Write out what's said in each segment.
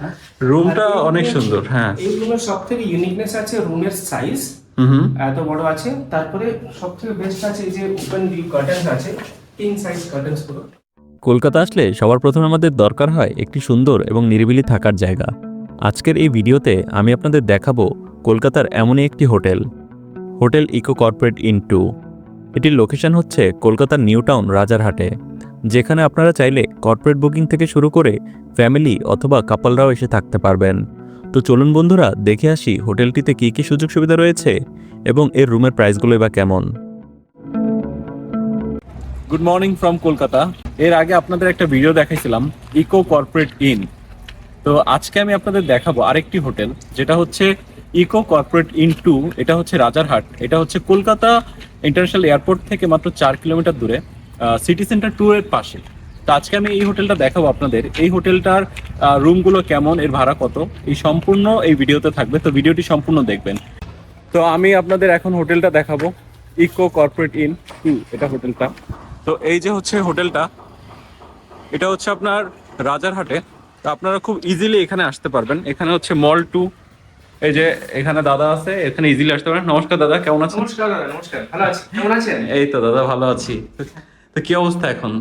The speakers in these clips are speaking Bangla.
না রুমটা অনেক সুন্দর হ্যাঁ। এই রুমের সব থেকে ইউনিকনেস আছে রুমের সাইজ এত বড় আছে। তারপরে সব থেকে বেস্ট আছে এই যে ওপেন ভিউ কার্টেন্স আছে। কিং সাইজ কার্টেন্স পুরো কলকাতা আসলে সবার প্রথমে আমাদের দরকার হয় একটি সুন্দর এবং নিরিবিলি থাকার জায়গা। আজকের এই ভিডিওতে আমি আপনাদের দেখাবো কলকাতার এমনই একটি hotel. Hotel eco corporate inn two. এটির লোকেশন হচ্ছে কলকাতার নিউ টাউন রাজারহাটে। যেখানে আপনারা চাইলে কর্পোরেট বুকিং থেকে শুরু করে ফ্যামিলি অথবা কাপলরাও এসে থাকতে পারবেন। তো চলুন বন্ধুরা, দেখে আসি হোটেলটিতে কী কী সুযোগ সুবিধা রয়েছে এবং এর রুমের প্রাইসগুলো বা কেমন। গুড মর্নিং ফ্রম কলকাতা এর আগে আপনাদের একটা ভিডিও দেখাইছিলাম ইকো কর্পোরেট ইন তো আজকে আমি আপনাদের দেখাবো আরেকটি হোটেল, যেটা হচ্ছে ইকো কর্পোরেট ইন টু এটা হচ্ছে রাজারহাট, এটা হচ্ছে কলকাতা ইন্টারন্যাশনাল এয়ারপোর্ট থেকে মাত্র চার কিলোমিটার দূরে। সিটি সেন্টার ট্যুরের পাশে। তো আজকে আমি এই হোটেলটা দেখাবো আপনাদের। এই হোটেলটার রুমগুলো কেমন এর ভাড়া কত? এই সম্পূর্ণ এই ভিডিওতে থাকবে তো ভিডিওটি সম্পূর্ণ দেখবেন। তো আমি আপনাদের এখন হোটেলটা দেখাবো ইকো কর্পোরেট ইন টু এটা হোটেলটা তো এই যে হচ্ছে হোটেলটা এটা হচ্ছে আপনার রাজারহাটে। তো আপনারা খুব ইজিলি এখানে আসতে পারবেন। এখানে হচ্ছে মল টু এই যে এখানে দাদা আছে এখানে ইজিলি আসতে পারেন। নমস্কার দাদা কেমন আছেন? নমস্কার দাদা নমস্কার। ভালো আছি। কেমন আছেন? এই তো দাদা ভালো আছি। তো কি অবস্থা এখন?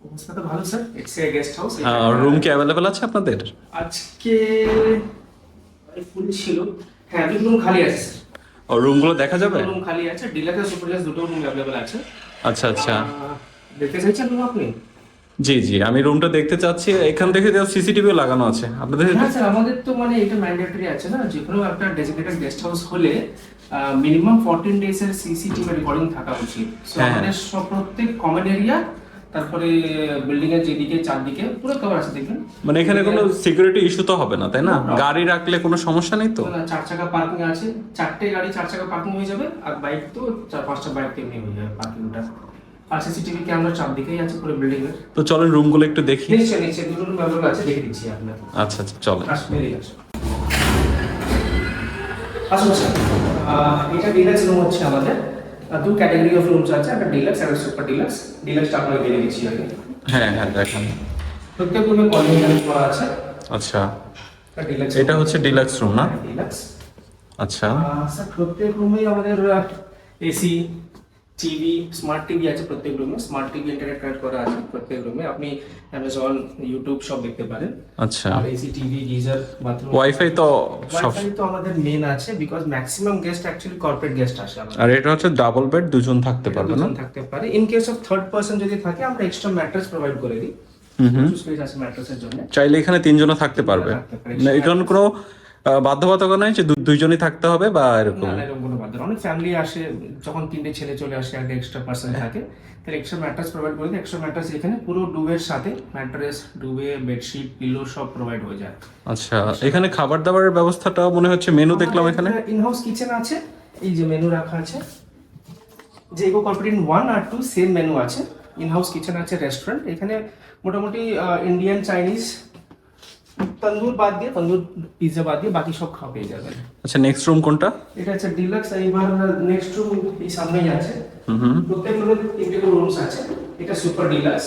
অবস্থা তো ভালো sir it's a guest house room কি অ্যাভেলেবেল আছে আপনাদের? আজকে ফুল ছিল। হ্যাঁ দুটো রুম খালি আছে স্যার ও রুমগুলো দেখা যাবে? রুম খালি আছে। ডিলাক্স আর সুপার ডিলাক্স দুটো রুম अवेलेबल আছে। আচ্ছা আচ্ছা। দেখতে চাইছেন রুম আপনি? জি জি আমি রুমটা দেখতে চাচ্ছি। এখান থেকে সিসিটিভি লাগানো আছে। আপনাদের হ্যাঁ স্যার আমাদের তো মানে এটা ম্যান্ডেটরি আছে না। যে কোনো একটা ডেজিগনেটেড গেস্ট হাউস হলে মিনিমাম ফোরটিন ডেজ এর সিসিটিভি রেকর্ডিং থাকা উচিত। So, হ্যাঁ। আমাদের সব প্রত্যেক কমন এরিয়া তারপরে বিল্ডিং এর যেদিকে চারদিকে পুরো কভার আছে দেখবেন মানে এখানে কোনো সিকিউরিটি ইস্যু তো হবে না তাই না? গাড়ি রাখলে কোনো সমস্যা নেই তো? না, চার চাকা পার্কিং আছে। চারটে গাড়ি চার চাকা পার্কিং হয়ে যাবে। আর বাইক তো চার পাঁচটা বাইক তেমনি হয়ে যাবে পার্কিংটা আর সিসিটিভি ক্যামেরা চারদিকেই আছে পুরো বিল্ডিং এর। তো চলেন রুমগুলো একটু দেখি। নিশ্চয় নিশ্চয় দুটো রুম অ্যাভেলেবল আছে দেখে দিচ্ছি আপনাকে। আচ্ছা আচ্ছা চলেন। কাশ্মীরি আছে আসুন স্যার এটা ডিলাক্স রুম হচ্ছে আমাদের। দু ক্যাটাগরি অফ রুমস আছে একটা ডিলাক্স আর সুপার ডিলাক্স ডিলাক্সটা আপনাকে দিয়ে দিচ্ছি আগে। হ্যাঁ হ্যাঁ দেখেন। প্রত্যেক রুমে কলিং ইউনিট করা আছে। আচ্ছা। এটা হচ্ছে ডিলাক্স রুম না? ডিলাক্স আচ্ছা। স্যার প্রত্যেক রুমেই আমাদের এসি টিভি স্মার্ট টিভি আছে প্রত্যেক রুমে স্মার্ট টিভি ইন্টারনেট কানেক্ট করা আছে প্রত্যেক রুমে আপনি অ্যামাজন ইউটিউব সব দেখতে পারেন। আচ্ছা। আর AC TV geyser bathroom wifi তো সব ওয়াইফাই তো আমাদের মেন আছে because maximum guest actually corporate guest আসে আমাদের। আর এটা হচ্ছে ডাবল বেড দুজন থাকতে পারবে না? দুজন থাকতে পারে। In case of third person যদি থাকে আমরা এক্সট্রা ম্যাট্রেস প্রোভাইড করে দিই। হুম হুম। চাইলে এখানে তিনজনও থাকতে পারবে। না এখানে কোনো বাধ্যবাধকতা নাই যে দুইজনই থাকতে হবে বা এরকম। না এরকম কোনো বাদ অনেক ফ্যামিলি আসে যখন তিনটে ছেলে চলে আসে একটা এক্সট্রা পার্সন থাকে তাহলে এক্সট্রা ম্যাট্রেস প্রোভাইড করে দিই এক্সট্রা ম্যাট্রেস এখানে পুরো ডুবের সাথে ম্যাট্রেস ডুবে বেডশিট পিলো সব প্রোভাইড হয়ে যায়। আচ্ছা এখানে খাবার দাবারের ব্যবস্থাটা মনে হচ্ছে মেনু দেখলাম এখানে? ইনহাউস কিচেন আছে এই যে মেনু রাখা আছে। যে ইকো কর্পোরেট ওয়ান আর টু সেম মেনু আছে। ইনহাউস কিচেন আছে রেস্টুরেন্ট এখানে মোটামুটি ইন্ডিয়ান চাইনিজ তন্দুর বাদ দিয়ে তন্দুর পিৎজা বাদ দিয়ে বাকি সব খাওয়া পেয়ে যাবেন আচ্ছা নেক্সট রুম কোনটা? এটা হচ্ছে ডিলাক্স এইবার নেক্সট রুম এই সামনেই আছে। হুম হুম। প্রত্যেক রুমে তিনটে করে রুমস আছে। এটা সুপার ডিলাক্স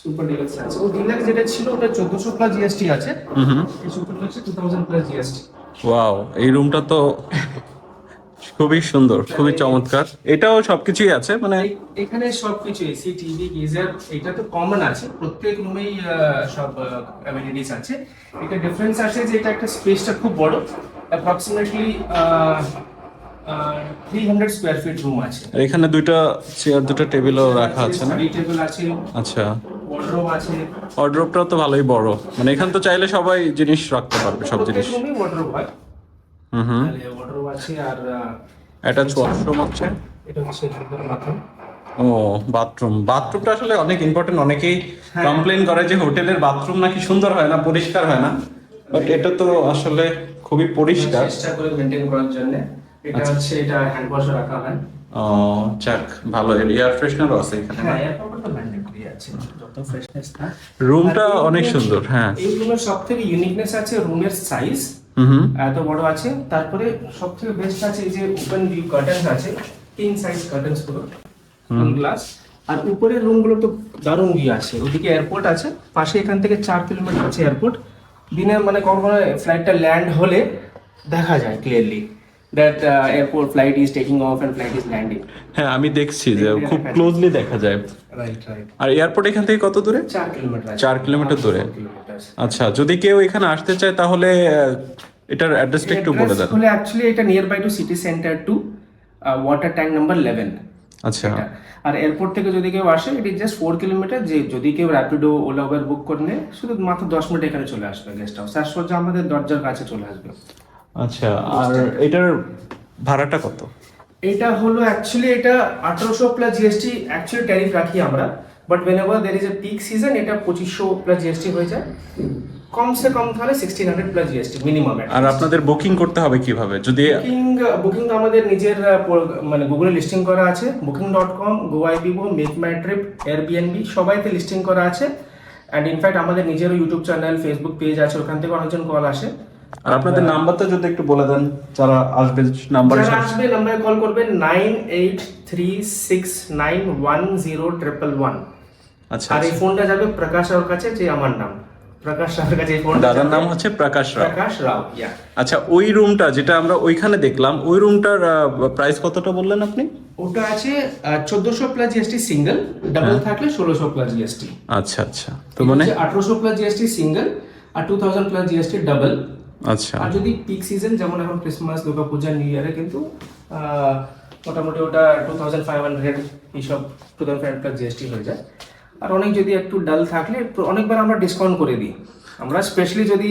সুপার ডিলাক্স আছে। ও ডিলাক্স যেটা ছিল ওটা চোদ্দশো প্লাস জিএসটি আছে। হুম super ডিলাক্সে two thousand plus GST wow এই রুমটা তো খুবই সুন্দর খুবই চমৎকার। এটাও সবকিছুই আছে মানে এখানে সবকিছু এসি টিভি গিজার এটা তো কমন আছে। প্রত্যেক রুমেই সব অ্যামিনিটিস আছে। এটা ডিফারেন্স আছে যে এটা একটা স্পেসটা খুব বড়। Approximately three hundred square feet room আছে। আর এখানে দুইটা চেয়ার দুটো টেবিলও রাখা আছে না? টেবিল আছে। আচ্ছা। ওয়ার্ডরোব আছে। অর্ড্রপটাও তো ভালোই বড়। মানে এখানে তো চাইলে সবাই জিনিস রাখতে পারবে সব জিনিস। হয়। হুম হুম তাহলে আছে আর অ্যাটাচ ওয়াশরুম হচ্ছে এটা হচ্ছে বাথরুম ও বাথরুম বাথরুমটা আসলে অনেক ইম্পর্টেন্ট অনেকেই হ্যাঁ। কমপ্লেন করে যে হোটেলের বাথরুম নাকি সুন্দর হয় না পরিষ্কার হয় না। বাট এটা তো আসলে খুবই পরিষ্কার। চেষ্টা করে মেনটেন করার জন্য। এটা আচ্ছা। হচ্ছে এটা হ্যান্ড ওয়াশ রাখা হয়। ও যাক ভালো। এয়ার ফ্রেশনারও আছে এখানে হ্যাঁ তো ম্যান্ডেটরি আছে। যত ফ্রেশনেস রুমটা অনেক সুন্দর হ্যাঁ। এই রুমের সব থেকে ইউনিকনেস আছে রুমের সাইজ এত বড় আছে। তারপরে সবথেকে বেস্ট আছে এই যে ওপেন ভিউ কার্টেন্স আছে। কিং সাইজ কার্টেন্স পুরো গ্লাস আর উপরের রুমগুলো তো দারুণ গিয়ে আছে। ওদিকে এয়ারপোর্ট আছে। পাশে এখান থেকে চার কিলোমিটার আছে এয়ারপোর্ট দিনে মানে কখনো ফ্লাইটটা ল্যান্ড হলে দেখা যায় clearly that airport flight is taking off and flight is landing হ্যাঁ আমি দেখছি যে খুব ক্লোজলি দেখা যায়। রাইট রাইট আর এয়ারপোর্ট এখান থেকে কত দূরে? চার কিলোমিটার আছে। চার কিলোমিটার দূরে। আচ্ছা যদি কেউ এখানে আসতে চায় তাহলে এটার অ্যাড্রেসটা একটু বলে দেন। হলে অ্যাকচুয়ালি এটা nearby to city centre to water tank number eleven আচ্ছা। আর এয়ারপোর্ট থেকে যদি কেউ আসে it is just four kilometre যে যদি কেউ র্যাপিডো ওলা উবের বুক করে নেয় শুধু মাত্র দশ মিনিট এখানে চলে আসবে গেস্ট হাউস সাজসজ্জা আমাদের দরজার কাছে চলে আসবে। আচ্ছা আর এটার ভাড়াটা কত? এটা হলো অ্যাকচুয়ালি এটা আঠারোশো প্লাস জিএসটি অ্যাকচুয়ালি ট্যারিফ রাখি আমরা but whenever there is a peak season এটা পঁচিশশো প্লাস জিএসটি হয়ে যায়। কমসে কম তাহলে sixteen hundred plus GST minimum আর আপনাদের বুকিং করতে হবে কীভাবে? যদি বুকিং বুকিং আমাদের নিজের মানে গুগলে লিস্টিং করা আছে Booking dot com Goibibo Make My Trip Airbnb সবাইতে listing করা আছে। অ্যান্ড ইনফ্যাক্ট আমাদের নিজেরও ইউটিউব চ্যানেল ফেসবুক পেজ আছে ওখান থেকে অনেকজন কল আসে। আর আপনাদের নাম্বারটা যদি একটু বলে দেন যারা আসবে নাম্বার যারা আসবে নাম্বারে কল করবেন nine eight three six nine one zero triple one আচ্ছা আর এই ফোনটা যাবে প্রকাশ রাওর কাছে যে আমার নাম। প্রকাশ রাওর কাছে এই ফোনটা দাদার নাম হচ্ছে প্রকাশ রাও। প্রকাশ রাও ইয়া আচ্ছা ওই রুমটা যেটা আমরা ওইখানে দেখলাম ওই রুমটার প্রাইস কতটা বললেন আপনি? ওটা আছে চোদ্দশো প্লাস জিএসটি সিঙ্গেল ডাবল থাকলে ষোলোশো প্লাস জিএসটি আচ্ছা আচ্ছা। তো মানে আঠারোশো প্লাস জিএসটি সিঙ্গেল আর two thousand plus GST double আচ্ছা। আর যদি পিক সিজন যেমন এখন ক্রিসমাস দুর্গা পূজা নিউ ইয়ারে কিন্তু মোটামুটি ওটা টু থাউজেন্ড ফাইভ হান্ড্রেড এইসব two thousand five plus GST হয়ে যায়। আর অনেক যদি একটু ডাল থাকলে অনেকবার আমরা ডিসকাউন্ট করে দিই। আমরা স্পেশালি যদি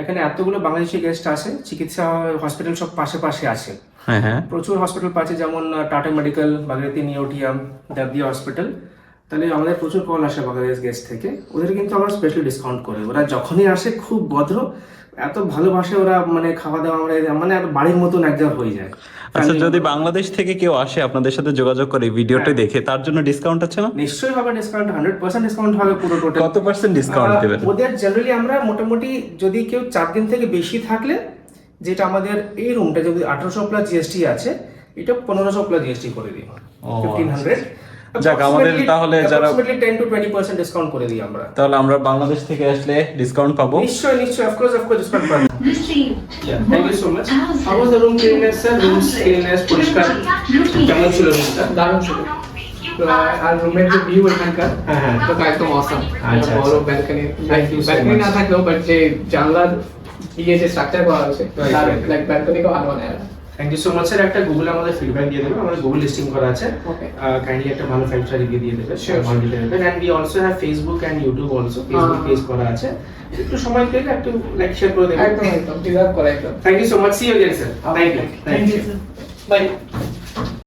এখানে এতগুলো বাংলাদেশি গেস্ট আসে চিকিৎসা হসপিটাল সব পাশে পাশে আছে হ্যাঁ হ্যাঁ। প্রচুর হসপিটাল পাচ্ছে যেমন টাটা মেডিকেল বাগেরতি নিওটিয়াম দাবদিয়া হসপিটাল তাহলে আমাদের প্রচুর কল আসে বাংলাদেশ গেস্ট থেকে। ওদের কিন্তু আমরা স্পেশাল ডিসকাউন্ট করে। ওরা যখনই আসে খুব ভদ্র। এত ভালোবাসে ওরা মানে খাওয়া দাওয়া আমরা মানে বাড়ির মতন একদম হয়ে যায়। আচ্ছা যদি বাংলাদেশ থেকে কেউ আসে আপনাদের সাথে যোগাযোগ করে ভিডিওটা দেখে তার জন্য ডিসকাউন্ট আছে না? নিশ্চয়ই হবে ডিসকাউন্ট হান্ড্রেড পার্সেন্ট ডিসকাউন্ট হবে পুরো টোটাল কত পার্সেন্ট ডিসকাউন্ট দেবেন? ওদের জেনারেলি আমরা মোটামুটি যদি কেউ চার দিন থেকে বেশি থাকলে যেটা আমাদের এই রুমটা যদি আঠারোশো প্লাস জিএসটি আছে এটা পনেরোশো প্লাস জিএসটি করে দিই। ফিফটিন হান্ড্রেড যাক, আমাদের তাহলে যারা- ten to twenty percent discount করে দিই আমরা। তাহলে আমরা বাংলাদেশ থেকে আসলে ডিসকাউন্ট পাবো। নিশ্চয়ই নিশ্চয়ই of course of course discount পাবেন Receive. Thank you so much how was the room cleanliness sir room cleanliness পরিষ্কার। কেমন ছিল রুমটা দারুণ ছিল। আর রুমের যে ভিউ এখানকার হ্যাঁ হ্যাঁ। তো একদম অসাম আচ্ছা, বড় আচ্ছা। ব্যালকনি ব্যালকনি না থাকলেও বাট যে জানলার দিয়ে যে স্ট্রাকচার করা হয়েছে Right, তার লাইক ব্যালকনিকে ভালো বানায় Thank you so much sir একটা গুগলে আমাদের ফিডব্যাক দিয়ে দেবেন আমাদের গুগল লিস্টিং করা আছে ওকে কাইন্ডলি একটা ভালো ফাইভ স্টার রিভিউ দিয়ে দেবেন Sure, ভালো দিতে দেবেন and we also have Facebook and YouTube also Facebook Ah. Page করা আছে একটু সময় পেলে একটু লাইক শেয়ার করে দেবেন একদম একদম ডিজার্ভ করে একদম thank you so much see you again sir thank you thank you bye